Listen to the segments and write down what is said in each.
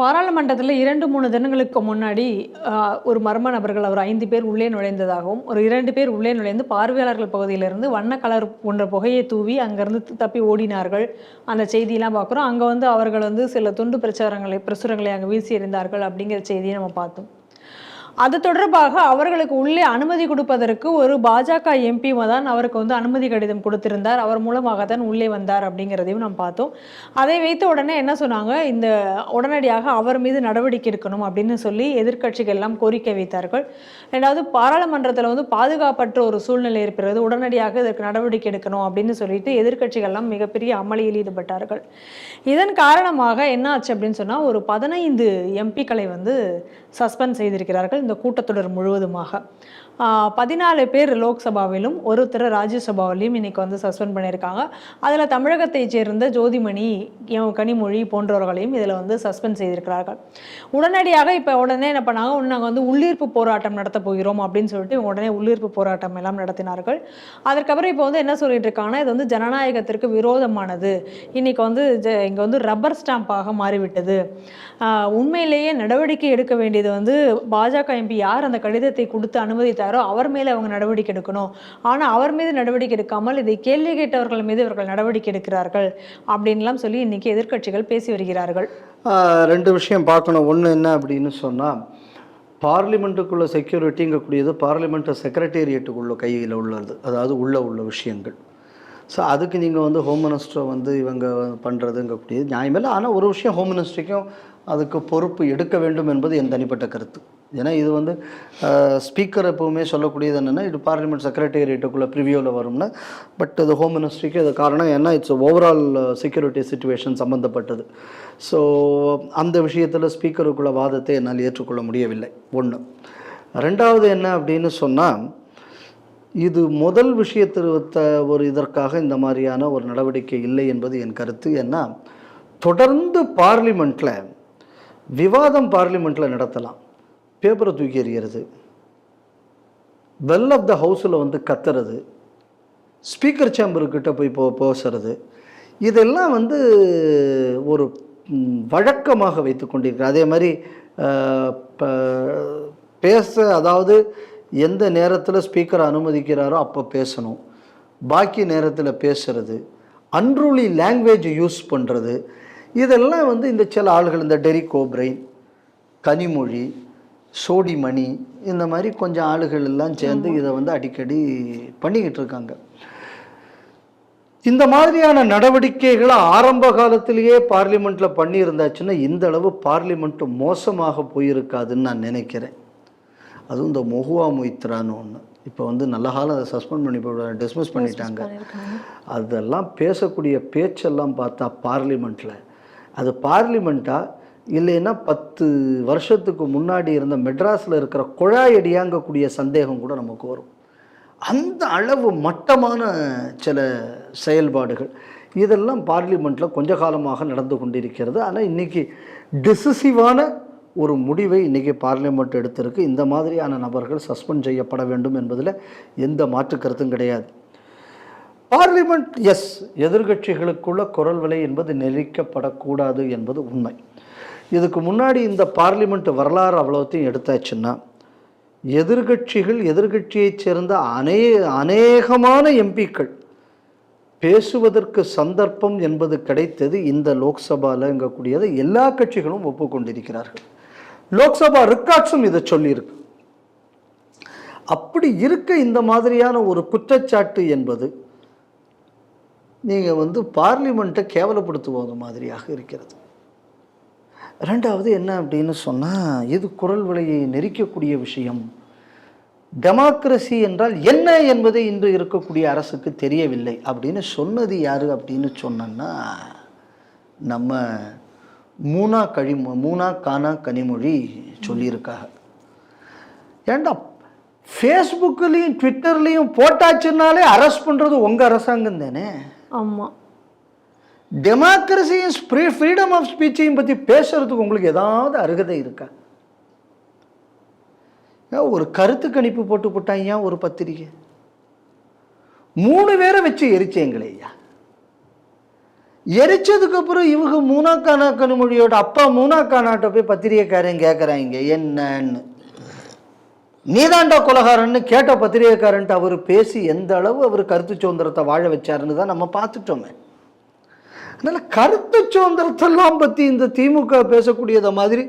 பாராளுமன்றத்தில் இரண்டு மூணு தினங்களுக்கு முன்னாடி ஒரு மர்ம நபர்கள் அவர் ஐந்து பேர் உள்ளே நுழைந்ததாகவும் ஒரு இரண்டு பேர் உள்ளே நுழைந்து பார்வையாளர்கள் பகுதியிலிருந்து வண்ண கலர் போன்ற புகையை தூவி அங்கேருந்து தப்பி ஓடினார்கள். அந்த செய்தியெல்லாம் பார்க்குறோம். அங்கே வந்து அவர்கள் வந்து சில துண்டு பிரச்சாரங்களை பிரசுரங்களை அங்கே வீசி எறிந்தார்கள் அப்படிங்கிற செய்தியை நம்ம பார்த்தோம். அது தொடர்பாக அவர்களுக்கு உள்ளே அனுமதி கொடுப்பதற்கு ஒரு பாஜக எம்பி தான் அவருக்கு வந்து அனுமதி கடிதம் கொடுத்திருந்தார். அவர் மூலமாக தான் உள்ளே வந்தார் அப்படிங்கிறதையும் நாம் பார்த்தோம். அதை வைத்த உடனே என்ன சொன்னாங்க? இந்த உடனடியாக அவர் மீது நடவடிக்கை எடுக்கணும் அப்படின்னு சொல்லி எதிர்க்கட்சிகள் எல்லாம் கோரிக்கை வைத்தார்கள். ரெண்டாவது பாராளுமன்றத்தில் வந்து பாதுகாப்பற்ற ஒரு சூழ்நிலை இருக்கிறது உடனடியாக இதற்கு நடவடிக்கை எடுக்கணும் அப்படின்னு சொல்லிட்டு எதிர்க்கட்சிகள் எல்லாம் மிகப்பெரிய அமளியில் ஈடுபட்டார்கள். இதன் காரணமாக என்ன ஆச்சு அப்படின்னு சொன்னால் ஒரு பதினைந்து எம்பிக்களை வந்து சஸ்பெண்ட் செய்திருக்கிறார்கள் இந்த கூட்டத்தொடர் முழுவதுமாக. பதினாலு பேர் லோக்சபாவிலும் ஒருத்தர் ராஜ்யசபாவிலையும் இன்னைக்கு வந்து சஸ்பெண்ட் பண்ணியிருக்காங்க. அதில் தமிழகத்தைச் சேர்ந்த ஜோதிமணி கனிமொழி போன்றவர்களையும் இதில் வந்து சஸ்பெண்ட் செய்திருக்கிறார்கள். உடனடியாக இப்போ உடனே என்ன பண்ணாங்க? ஒன்று நாங்கள் வந்து உள்ளீர்ப்பு போராட்டம் நடத்த போகிறோம் அப்படின்னு சொல்லிட்டு இவங்க உடனே உள்ளீர்ப்பு போராட்டம் எல்லாம் நடத்தினார்கள். அதற்கப்புறம் இப்போ வந்து என்ன சொல்லிட்டு இருக்காங்கன்னா இது வந்து ஜனநாயகத்திற்கு விரோதமானது. இன்னைக்கு வந்து இங்கே வந்து ரப்பர் ஸ்டாம்பாக மாறிவிட்டது. உண்மையிலேயே நடவடிக்கை எடுக்க வேண்டியது வந்து பாஜக எம்பி யார்? அந்த கடிதத்தை கொடுத்து அனுமதித்தாரோ அவர் மேலே அவங்க நடவடிக்கை எடுக்கணும். ஆனால் அவர் மீது நடவடிக்கை எடுக்காமல் இதை கேள்வி கேட்டவர்கள் மீது இவர்கள் நடவடிக்கை எடுக்கிறார்கள் அப்படின்லாம் சொல்லி இன்னைக்கு எதிர்க்கட்சிகள் பேசி வருகிறார்கள். ரெண்டு விஷயம் பார்க்கணும். ஒன்று என்ன அப்படின்னு சொன்னால் பார்லிமெண்ட்டுக்குள்ள செக்யூரிட்டிங்கக்கூடியது பார்லிமெண்ட் செக்ரட்டேரியட்டுக்குள்ள கையில் உள்ளது. அதாவது உள்ளே உள்ள விஷயங்கள். ஸோ அதுக்கு நீங்கள் வந்து ஹோம் மினிஸ்டரை வந்து இவங்க பண்ணுறதுங்கக்கூடியது நியாயமில்லை. ஆனால் ஒரு விஷயம் ஹோம் மினிஸ்ட்ரிக்கும் அதுக்கு பொறுப்பு எடுக்க வேண்டும் என்பது என் தனிப்பட்ட கருத்து. ஏன்னா இது வந்து ஸ்பீக்கர் எப்பவுமே சொல்லக்கூடியது என்னென்னா இது பார்லிமெண்ட் செக்ரட்டேரியட்டுக்குள்ளே ப்ரிவியூவில் வரும்னா பட் அது ஹோம் மினிஸ்ட்ரிக்கு அது காரணம். ஏன்னா இட்ஸ் ஓவரால் செக்யூரிட்டி சுச்சுவேஷன் சம்மந்தப்பட்டது ஸோ அந்த விஷயத்தில் ஸ்பீக்கருக்குள்ள வாதத்தை என்னால் ஏற்றுக்கொள்ள முடியவில்லை. ஒன்று ரெண்டாவது என்ன அப்படின்னு சொன்னால் இது முதல் விஷயத்திருத்த ஒரு இதற்காக இந்த மாதிரியான ஒரு நடவடிக்கை இல்லை என்பது என் கருத்து. ஏன்னா தொடர்ந்து பார்லிமெண்ட்டில் விவாதம் பார்லிமெண்ட்டில் நடத்தலாம். பேப்பரை தூக்கி எறிகிறது. வெல் ஆஃப் த ஹவுஸில் வந்து கத்துறது. ஸ்பீக்கர் சேம்பருக்கிட்ட போய் போ பேசுறது. இதெல்லாம் வந்து ஒரு வழக்கமாக வைத்து கொண்டிருக்கிறார் அதே மாதிரி பேச அதாவது எந்த நேரத்தில் ஸ்பீக்கரை அனுமதிக்கிறாரோ அப்போ பேசணும். பாக்கி நேரத்தில் பேசுறது. அன்ரூலி லாங்குவேஜ் யூஸ் பண்ணுறது இதெல்லாம் வந்து இந்த சில ஆள்கள் இந்த டெரிக் ஓப்ரைன் கனிமொழி சோடிமணி இந்த மாதிரி கொஞ்சம் ஆளுகள் எல்லாம் சேர்ந்து இதை வந்து அடிக்கடி பண்ணிக்கிட்டு இருக்காங்க. இந்த மாதிரியான நடவடிக்கைகளை ஆரம்ப காலத்திலேயே பார்லிமெண்ட்ல பண்ணியிருந்தாச்சுன்னா இந்த அளவு பார்லிமெண்ட் மோசமாக போயிருக்காதுன்னு நான் நினைக்கிறேன். அதுவும் இந்த மொஹுவா மொய்த்ரான்னு ஒன்று இப்போ வந்து நல்ல காலம் அதை சஸ்பெண்ட் பண்ணி டிஸ்மிஸ் பண்ணிட்டாங்க. அதெல்லாம் பேசக்கூடிய பேச்செல்லாம் பார்த்தா பார்லிமெண்ட்டில் அது பார்லிமெண்ட்டா இல்லைன்னா பத்து வருஷத்துக்கு முன்னாடி இருந்த மெட்ராஸில் இருக்கிற குழாயடியாங்கக்கூடிய சந்தேகம் கூட நமக்கு வரும். அந்த அளவு மட்டமான சில செயல்பாடுகள். இதெல்லாம் பார்லிமெண்ட்டில் கொஞ்ச காலமாக நடந்து கொண்டிருக்கிறது. ஆனால் இன்றைக்கி டிசிசிவான ஒரு முடிவை இன்றைக்கி பார்லிமெண்ட் எடுத்திருக்கு. இந்த மாதிரியான நபர்கள் சஸ்பெண்ட் செய்யப்பட வேண்டும் என்பதில் எந்த மாற்று கருத்தும் கிடையாது. பார்லிமெண்ட் எஸ் எதிர்கட்சிகளுக்குள்ள குரல் விலை என்பது நெரிக்கப்படக்கூடாது என்பது உண்மை. இதுக்கு முன்னாடி இந்த பார்லிமெண்ட் வரலாறு அவ்வளோத்தையும் எடுத்தாச்சுன்னா எதிர்கட்சிகள் எதிர்கட்சியைச் சேர்ந்த அநே அநேகமான எம்பிக்கள் பேசுவதற்கு சந்தர்ப்பம் என்பது கிடைத்தது இந்த லோக்சபாலங்கக்கூடியதை எல்லா கட்சிகளும் ஒப்புக்கொண்டிருக்கிறார்கள். லோக்சபா ரெக்கார்ட்ஸும் இதை சொல்லியிருக்கு. அப்படி இருக்க இந்த மாதிரியான ஒரு குற்றச்சாட்டு என்பது நீங்கள் வந்து பார்லிமெண்ட்டை கேவலப்படுத்துவது மாதிரியாக இருக்கிறது. ரெண்டாவது என்ன அப்படின்னு சொன்னால் இது குரல் விலையை நெரிக்கக்கூடிய விஷயம்? டெமோக்ரஸி என்றால் என்ன என்பதை இன்று இருக்கக்கூடிய அரசுக்கு தெரியவில்லை. அப்படின்னு சொன்னது யார் அப்படின்னு சொன்னோன்னா நம்ம மூணா கழிமொ மூணா கானா கனிமொழி சொல்லியிருக்காங்க. ஏண்டா ஃபேஸ்புக்லேயும் ட்விட்டர்லேயும் போட்டாச்சுன்னாலே அரெஸ்ட் பண்ணுறது உங்கள் அரசாங்கம் தானே? ஆமாம் டெமோக்ரஸியும் ஸ்ப்ரீ ஃப்ரீடம் ஆஃப் ஸ்பீச்சையும் பற்றி பேசுறதுக்கு உங்களுக்கு ஏதாவது அருகதை இருக்கா? ஏன் ஒரு கருத்து கணிப்பு போட்டு போட்டாங்க ஒரு பத்திரிக்கை மூணு பேரை வச்சு எரிச்சேங்களே ஐயா. எரிச்சதுக்கப்புறம் இவங்க மூனாக்கானா கனிமொழியோட அப்பா மூனாக்கானாட்ட போய் பத்திரிகைக்காரன் கேட்குறாங்க என்னன்னு. நீதாண்டா கொலகாரன்னு கேட்ட பத்திரிகைக்காரன்ட்டு அவர் பேசி எந்த அளவு அவர் கருத்து சுதந்திரத்தை வாழ வச்சாருன்னு தான் நம்ம பார்த்துட்டோமே. அதனால கருத்து சுதந்திரத்தெல்லாம் பற்றி இந்த திமுக பேசக்கூடியத மாதிரி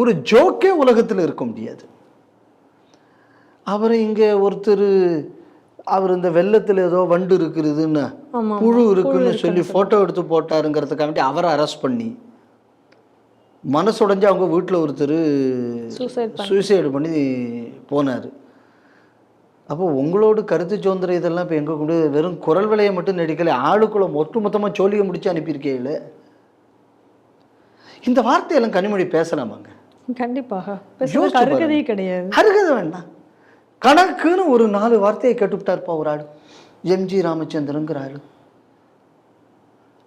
ஒரு ஜோக்கே உலகத்தில் இருக்க முடியாது. அவர் இங்கே ஒருத்தர் அவர் இந்த வெள்ளத்தில் ஏதோ வண்டு இருக்குதுன்னு ஆமா, புழு இருக்குன்னு சொல்லி ஃபோட்டோ எடுத்து போட்டாருங்கிறதுக்காண்டி அவரை அரெஸ்ட் பண்ணி மனசுடைஞ்சு அவங்க வீட்டில் ஒருத்தர் சூசைடு பண்ணி போனார். அப்போ உங்களோட கருத்து சுதந்திரம் இதெல்லாம் இப்போ எங்கே கொண்டு வெறும் குரல் விலையை மட்டும் நடிக்கல ஆளுக்குள்ள ஒட்டு மொத்தமாக சோழியை முடிச்சு அனுப்பியிருக்கீங்களே? இந்த வார்த்தையெல்லாம் கனிமொழி பேசலாமாங்க? கண்டிப்பாக. அருகதையே கிடையாது. அருகது வேண்டாம். கணக்குன்னு ஒரு நாலு வார்த்தையை கேட்டுவிட்டார்ப்பா ஒரு ஆள். எம்ஜி ராமச்சந்திரங்கிற ஆள்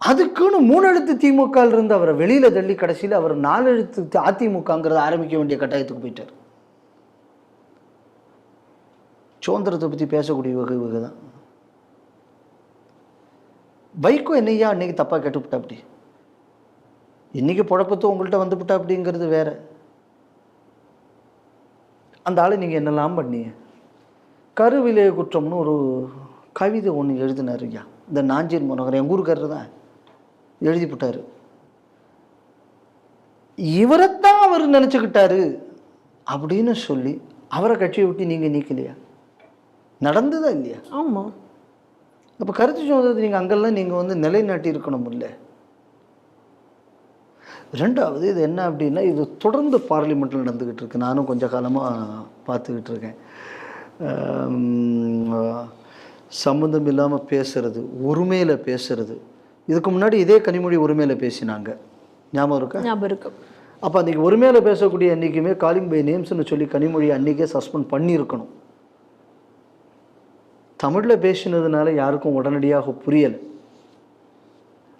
அதுக்குன்னு மூணு எழுத்து திமுக ல இருந்து அவரை வெளியில தள்ளி கடைசியில் அவர் நாலு எழுத்து அதிமுகங்கிறத ஆரம்பிக்க வேண்டிய கட்டாயத்துக்கு போயிட்டார். சுதந்திரத்தை பற்றி பேசக்கூடிய வகை வகை தான் வைகோ என்னையா அன்னைக்கு தப்பாக கேட்டுவிட்டா அப்படி? இன்னைக்கு புழப்பத்து உங்கள்கிட்ட வந்துவிட்டா அப்படிங்கிறது வேற. அந்த ஆளை நீங்கள் என்னெல்லாம் பண்ணீங்க? கருவிலே குற்றம்னு ஒரு கவிதை ஒன்று எழுதினார் ஐயா. இந்த நாஞ்சீர் மனோகர் எங்கள் ஊருக்காரர் தான் எழுதிப்பட்டார் இவரைத்தான் அவர் நினச்சிக்கிட்டாரு அப்படின்னு சொல்லி அவரை கட்சியை விட்டு நீங்கள் நீக்கலையா? நடந்ததா இல்லையா? ஆமா. அப்போ கருத்து சுதந்திரத்தை நீங்கள் அங்கெல்லாம் நீங்கள் வந்து நிலைநாட்டி இருக்கணும் இல்லை ரெண்டாவது இது என்ன அப்படின்னா இது தொடர்ந்து பார்லிமெண்ட்டில் நடந்துக்கிட்டு இருக்கு நானும் கொஞ்ச காலமாக பார்த்துக்கிட்டு இருக்கேன் சம்மந்தம் இல்லாமல் பேசுறது உரிமையில் பேசுறது. இதுக்கு முன்னாடி இதே கனிமொழி உரிமையில் பேசினாங்க. ஞாபகம் இருக்கா? ஞாபகம் இருக்கு. அப்போ அன்றைக்கி உரிமையில் பேசக்கூடிய அன்றைக்குமே காலிங் பை நேம்ஸ்னு சொல்லி கனிமொழி அன்றைக்கே சஸ்பெண்ட் பண்ணியிருக்கணும். தமிழில் பேசினதுனால யாருக்கும் உடனடியாக புரியலை.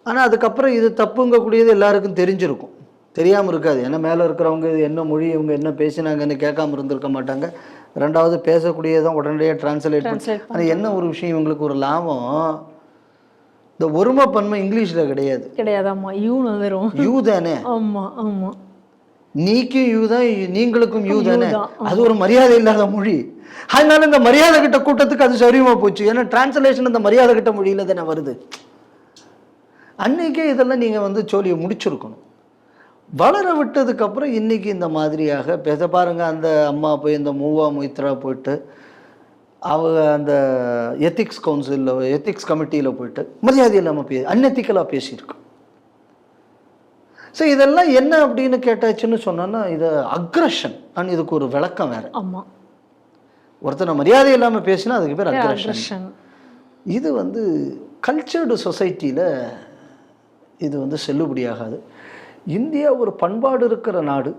ஆனால் அதுக்கப்புறம் இது தப்புங்கக்கூடியது எல்லாருக்கும் தெரிஞ்சிருக்கும். தெரியாமல் இருக்காது. ஏன்னா மேலே இருக்கிறவங்க இது என்ன மொழி இவங்க என்ன பேசினாங்கன்னு கேட்காம இருந்திருக்க மாட்டாங்க. ரெண்டாவது பேசக்கூடியதான் உடனடியாக டிரான்ஸ்லேட் பண்ணி ஆனால் என்ன ஒரு விஷயம் இவங்களுக்கு ஒரு லாபம்? இந்த ஒருமைப்பன்மை இங்கிலீஷில் கிடையாது. கிடையாதாம்மா. யூன்னு வந்துரும். யூ தானே? ஆமா ஆமா. நீக்கும் யூ தான் நீங்களுக்கும் யூ தானே? அது ஒரு மரியாதை இல்லாத மொழி. அதனால இந்த மரியாதை கிட்ட கூட்டத்துக்கு அது சரியுமா போச்சு? ஏன்னா டிரான்ஸ்லேஷன் இந்த மரியாதை கிட்ட மொழியில தானே வருது. அன்னைக்கே இதெல்லாம் நீங்க வந்து சோழியை முடிச்சிருக்கணும். வளர விட்டதுக்கு அப்புறம் இன்னைக்கு இந்த மாதிரியாக பேச பாருங்க அந்த அம்மா போய் இந்த மூவா மொய்த்ரா போயிட்டு அவங்க அந்த எத்திக்ஸ் கவுன்சிலில் எத்திக்ஸ் கமிட்டியில் போயிட்டு மரியாதை இல்லாமல் பே அன்எத்திக்கலாக பேசியிருக்கோம் ஸோ இதெல்லாம் என்ன அப்படின்னு கேட்டாச்சுன்னு சொன்னோன்னா இது அக்ரஷன் அண்ட் இதுக்கு ஒரு விளக்கம் வேற. ஆமா. ஒருத்தனை மரியாதை இல்லாமல் பேசினா அதுக்கு பேர் அக்ரஷன் இது வந்து கல்ச்சர்டு சொசைட்டியில் இது வந்து செல்லுபடியாகாது. இந்தியா ஒரு பண்பாடு இருக்கிற நாடு.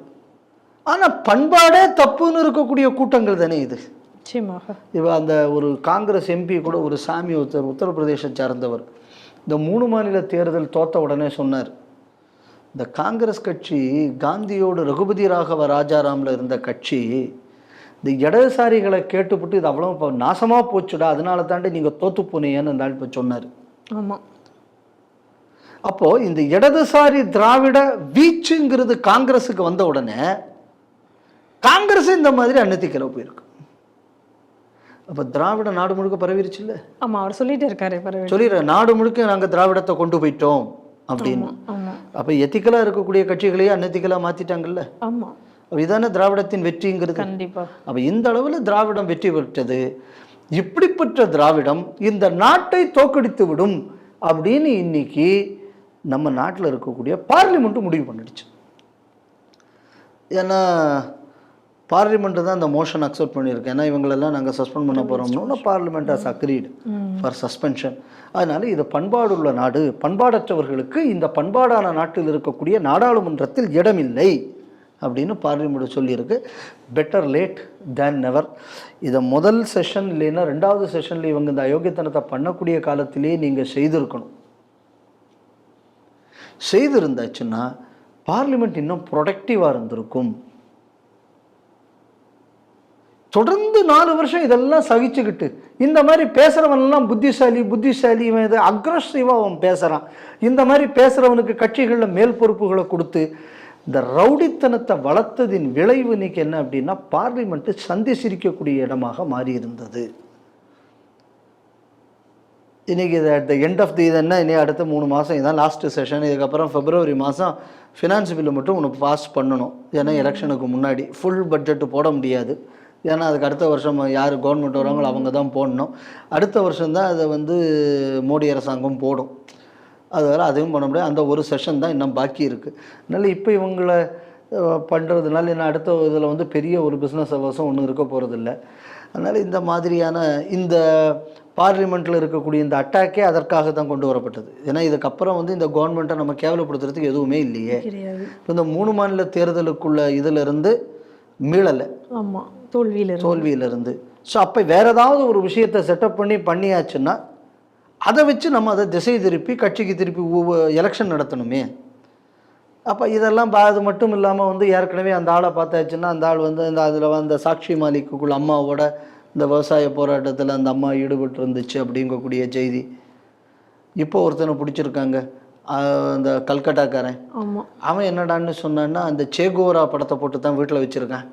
ஆனால் பண்பாடே தப்புன்னு இருக்கக்கூடிய கூட்டங்கள் தானே இது. நிச்சயமாக. அந்த ஒரு காங்கிரஸ் எம்பி கூட ஒரு சாமி ஒருத்தர் உத்தரப்பிரதேசம் சார்ந்தவர். இந்த மூணு மாநில தேர்தல் தோத்த உடனே சொன்னார். இந்த காங்கிரஸ் கட்சி காந்தியோடு ரகுபதி ராகவ ராஜாராமில் இருந்த கட்சி இந்த இடதுசாரிகளை கேட்டுப்பட்டு இது அவ்வளோ இப்போ நாசமாக போச்சுடா அதனால தாண்டி நீங்கள் தோத்து போனீங்கன்னு ஆள் இப்போ சொன்னார். ஆமா. அப்போ இந்த இடதுசாரி திராவிட வீச்சுங்கிறது காங்கிரஸுக்கு வந்த உடனே காங்கிரஸ் இந்த மாதிரி அன்னத்திக்கல போயிருக்கு. அப்போ திராவிட நாடு முழுக்க பரவிருச்சு இல்லை ஆமா அவர் சொல்லிட்டே இருக்காரு சொல்லிடுறேன் நாடு முழுக்க நாங்கள் திராவிடத்தை கொண்டு போயிட்டோம். அப்படின்னு. அப்போ எத்திக்கலாக இருக்கக்கூடிய கட்சிகளையே அன்னத்திக்கலாக மாற்றிட்டாங்கல்ல ஆமா. அப்ப இதானே திராவிடத்தின் வெற்றிங்கிறது. கண்டிப்பா. அப்போ இந்த அளவில் திராவிடம் வெற்றி பெற்றது. இப்படிப்பட்ட திராவிடம் இந்த நாட்டை தோக்கடித்து விடும் அப்படின்னு இன்னைக்கு நம்ம நாட்டில் இருக்கக்கூடிய பார்லிமெண்ட்டும் முடிவு பண்ணிடுச்சு. ஏன்னா பார்லிமெண்ட் தான் அந்த மோஷன் அக்செப்ட் பண்ணியிருக்கு ஏன்னா இவங்களெல்லாம் நாங்கள் சஸ்பெண்ட் பண்ண போகிறோம்னு parliament has agreed for suspension அதனால இது பண்பாடுள்ள நாடு. பண்பாடற்றவர்களுக்கு இந்த பண்பாடான நாட்டில் இருக்கக்கூடிய நாடாளுமன்றத்தில் இடமில்லை அப்படின்னு பார்லிமெண்ட் சொல்லியிருக்கு. பெட்டர் லேட் தேன் நெவர் இதை முதல் செஷன் இல்லைன்னா ரெண்டாவது செஷனில் இவங்க இந்த அயோக்கியத்தனத்தை பண்ணக்கூடிய காலத்திலேயே நீங்கள் செய்திருக்கணும். செய்திருந்தாச்சுன்னா பார்லிமெண்ட் இன்னும் ப்ரொடக்டிவாக இருந்திருக்கும். தொடர்ந்து நாலு வருஷம் இதெல்லாம் சகிச்சுக்கிட்டு இந்த மாதிரி பேசுகிறவன்லாம் புத்திசாலி புத்திசாலி இவன் இது அக்ரஸிவாக அவன் பேசுகிறான் இந்த மாதிரி பேசுகிறவனுக்கு கட்சிகளில் மேல் பொறுப்புகளை கொடுத்து இந்த ரவுடித்தனத்தை வளர்த்ததின் விளைவு இன்னைக்கு என்ன அப்படின்னா பார்லிமெண்ட்டு சந்தி சிரிக்கக்கூடிய இடமாக மாறி இருந்தது இன்றைக்கி இது at the end of the இது என்ன? இனி அடுத்த மூணு மாதம் இதான் லாஸ்ட்டு செஷன் இதுக்கப்புறம் ஃபெப்ரவரி மாதம் ஃபினான்ஸ் பில்லு மட்டும் ஒன்று பாஸ் பண்ணணும். ஏன்னா எலெக்ஷனுக்கு முன்னாடி ஃபுல் பட்ஜெட்டு போட முடியாது. ஏன்னா அதுக்கு அடுத்த வருஷம் யார் கவர்மெண்ட் வராங்களோ அவங்க தான் போடணும். அடுத்த வருஷம்தான் அதை வந்து மோடி அரசாங்கம் போடும். அது வேறு அதையும் பண்ண முடியாது. அந்த ஒரு செஷன் தான் இன்னும் பாக்கி இருக்குது அதனால் இப்போ இவங்களை பண்ணுறதுனால என்ன அடுத்த இதில் வந்து பெரிய ஒரு பிஸ்னஸ் அவசம் ஒன்றும் இருக்க போகிறதில்ல அதனால் இந்த மாதிரியான இந்த பார்லிமெண்ட்டில் இருக்கக்கூடிய இந்த அட்டாக்கே அதற்காக தான் கொண்டு வரப்பட்டது. ஏன்னா இதுக்கப்புறம் வந்து இந்த கவர்மெண்ட்டை நம்ம கேவலப்படுத்துறதுக்கு எதுவுமே இல்லையே. இப்போ இந்த மூணு மாநில தேர்தலுக்குள்ள இதிலிருந்து மீளலை. ஆமா. தோல்வியில தோல்வியிலிருந்து. ஸோ அப்போ வேற ஏதாவது ஒரு விஷயத்தை செட்டப் பண்ணி பண்ணியாச்சுன்னா அதை வச்சு நம்ம அதை திசை திருப்பி கட்சிக்கு திருப்பி எலெக்ஷன் நடத்தணுமே. அப்போ இதெல்லாம் அது மட்டும் இல்லாமல் வந்து ஏற்கனவே அந்த ஆளை பார்த்தாச்சுன்னா அந்த ஆள் வந்து இந்த அதில் அந்த சாட்சி மாலிக்குள்ள அம்மாவோட இந்த விவசாய போராட்டத்தில் அந்த அம்மா ஈடுபட்டு இருந்துச்சு அப்படிங்கக்கூடிய செய்தி. இப்போ ஒருத்தனை பிடிச்சிருக்காங்க. அந்த கல்கட்டாக்காரன். அவன் என்னடான்னு சொன்னான்னா அந்த சேகோரா படத்தை போட்டு தான் வீட்டில் வச்சுருக்கான்.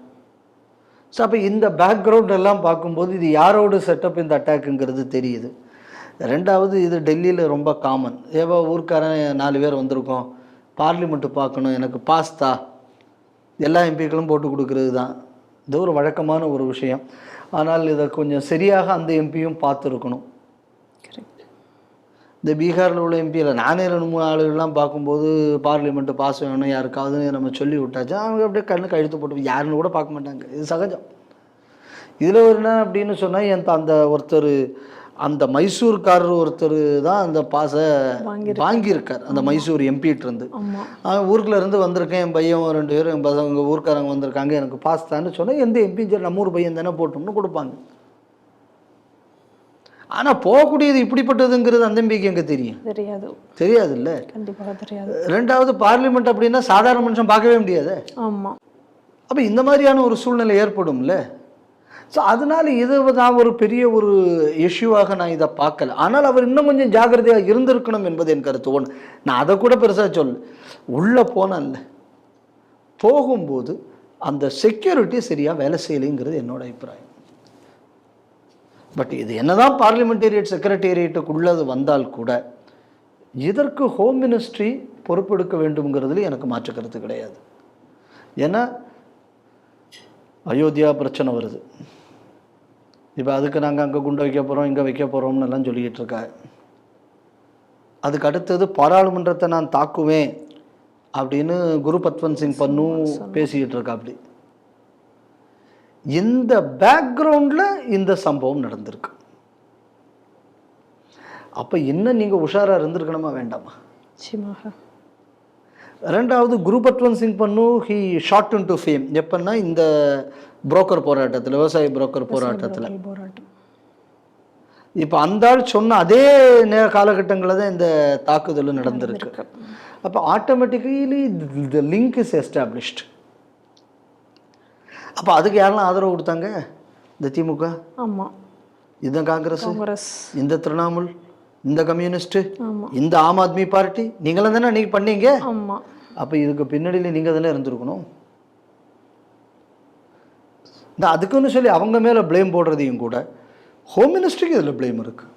ஸோ அப்போ இந்த பேக்ரவுண்ட் எல்லாம் பார்க்கும்போது இது யாரோட செட்டப் இந்த அட்டாக்குங்கிறது தெரியுது. ரெண்டாவது இது டெல்லியில் ரொம்ப காமன் ஏவோ ஊர்க்காரன் நாலு பேர் வந்திருக்கோம். பார்லிமெண்ட்டு பார்க்கணும் எனக்கு பாஸ்தா எல்லா எம்பிக்களும் போட்டு கொடுக்கறது தான் இது ஒரு வழக்கமான ஒரு விஷயம். ஆனால் இதை கொஞ்சம் சரியாக அந்த எம்பியும் பார்த்துருக்கணும். கரெக்ட் இந்த பீகாரில் உள்ள எம்பியில் நானே ரெண்டு மூணு ஆளுகள்லாம் பார்க்கும்போது பார்லிமெண்ட்டு பாஸ் வேணும் யாருக்காவது நம்ம சொல்லி விட்டாச்சு. அவங்க அப்படியே கண்ணு கழுத்து போட்டு யாருன்னு கூட பார்க்க மாட்டாங்க. இது சகஜம். இதில் ஒரு என்ன அப்படின்னு சொன்னால் என் அந்த ஒருத்தர் அந்த மைசூர்காரர் ஒருத்தர் தான் அந்த பாஸை வாங்கியிருக்கார். அந்த மைசூர் எம்பிட்டு இருந்து. அவன் ஊருக்குள்ள இருந்து வந்திருக்கேன் என் பையன் ரெண்டு பேரும் என் பசங்க ஊர்க்காரங்க வந்திருக்காங்க எனக்கு பாஸ் தான்னு சொன்னால் எந்த எம்பியும் சரி நம்ம ஊர் பையன் தானே போட்டோம்னு கொடுப்பாங்க. ஆனால் போகக்கூடியது இப்படிப்பட்டதுங்கிறது அந்த எம்பிக்கு எங்கே தெரியும்? தெரியாது. தெரியாதுல்ல? கண்டிப்பாக தெரியாது. ரெண்டாவது பார்லிமெண்ட் அப்படின்னா சாதாரண மனுஷன் பார்க்கவே முடியாது? ஆமா. அப்போ இந்த மாதிரியான ஒரு சூழ்நிலை ஏற்படும்ல? ஸோ அதனால இது நான் ஒரு பெரிய ஒரு இஷ்யூவாக நான் இதை பார்க்கல. ஆனால் அவர் இன்னும் கொஞ்சம் ஜாக்கிரதையாக இருந்திருக்கணும் என்பது என் கருத்து. ஒன்று நான் அதை கூட பெருசாக சொல்ல உள்ளே போனேன்ல. போகும்போது அந்த செக்யூரிட்டி சரியாக வேலை செய்யலைங்கிறது என்னோட அபிப்பிராயம். பட் இது என்னதான் பார்லிமெண்டேரியட் செக்ரட்டேரியட்டுக்குள்ளது வந்தால் கூட இதற்கு ஹோம் மினிஸ்ட்ரி பொறுப்பெடுக்க வேண்டும்ங்கிறதுல எனக்கு மாற்று கருத்து கிடையாது. ஏன்னா அயோத்தியா பிரச்சனை வருது. இப்போ அதுக்கு நாங்கள் அங்கே குண்டு வைக்க போகிறோம் இங்கே வைக்க போகிறோம்னு எல்லாம் சொல்லிக்கிட்டு இருக்காங்க அதுக்கு அடுத்தது பாராளுமன்றத்தை நான் தாக்குவேன் அப்படின்னு குரு பத்வந்த் சிங் பன்னு பேசிக்கிட்டு இருக்கா அப்படி இந்த பேக்ரவுண்டில் இந்த சம்பவம் நடந்திருக்கு. அப்போ இன்னும் நீங்கள் உஷாராக இருந்திருக்கணுமா வேண்டாமா? ரெண்டாவது Gurpatwant Singh Pannun he shot into fame எப்பன்னா இந்த புரோக்கர் போராட்டத்தில் விவசாய புரோக்கர் போராட்டத்தில். இப்போ அந்த ஆள் சொன்ன அதே நே காலகட்டங்களில் தான் இந்த தாக்குதல் நடந்திருக்கு. அப்போ automatically the link is established அப்போ அதுக்கு யாரெல்லாம் ஆதரவு கொடுத்தாங்க? இந்த திமுக? ஆமா. இந்த காங்கிரஸ்? காங்கிரஸ். இந்த திரிணாமுல்? இந்த கம்யூனிஸ்ட் இந்த ஆம் ஆத்மி பார்ட்டி? நீங்களும் தானே அன்னைக்கு பண்ணீங்க? ஆமா. அப்போ இதுக்கு பின்னாடியில் நீங்கள் தானே இருந்திருக்கணும்? இந்த அதுக்குன்னு சொல்லி அவங்க மேலே ப்ளேம் போடுறதையும் கூட ஹோம் மினிஸ்ட்ரிக்கு இதில் ப்ளேம் இருக்குது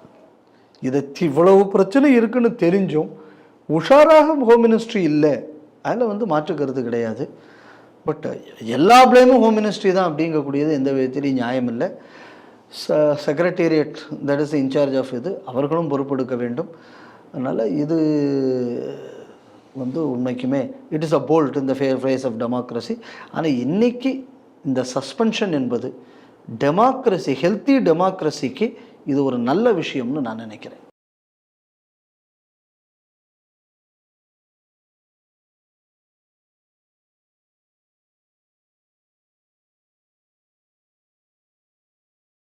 இது இவ்வளவு பிரச்சனை இருக்குன்னு தெரிஞ்சும் உஷாராக ஹோம் மினிஸ்ட்ரி இல்லை. அதில் வந்து மாற்று கருத்து கிடையாது. பட் எல்லா ப்ளேமும் ஹோம் மினிஸ்ட்ரி தான் அப்படிங்கக்கூடியது எந்த விதத்திலையும் நியாயம் இல்லை. ச secretariat that is in charge of இது. அவர்களும் பொறுப்பெடுக்க வேண்டும். அதனால் இது வந்து உண்மைக்குமே இட் இஸ் அ போல்ட் இந்த ஃபே ஃபேஸ் ஆஃப் டெமோக்ரஸி ஆனால் இன்னைக்கு இந்த சஸ்பென்ஷன் என்பது டெமோக்ரஸி ஹெல்த்தி டெமோக்ரஸிக்கு இது ஒரு நல்ல விஷயம்னு நான் நினைக்கிறேன்.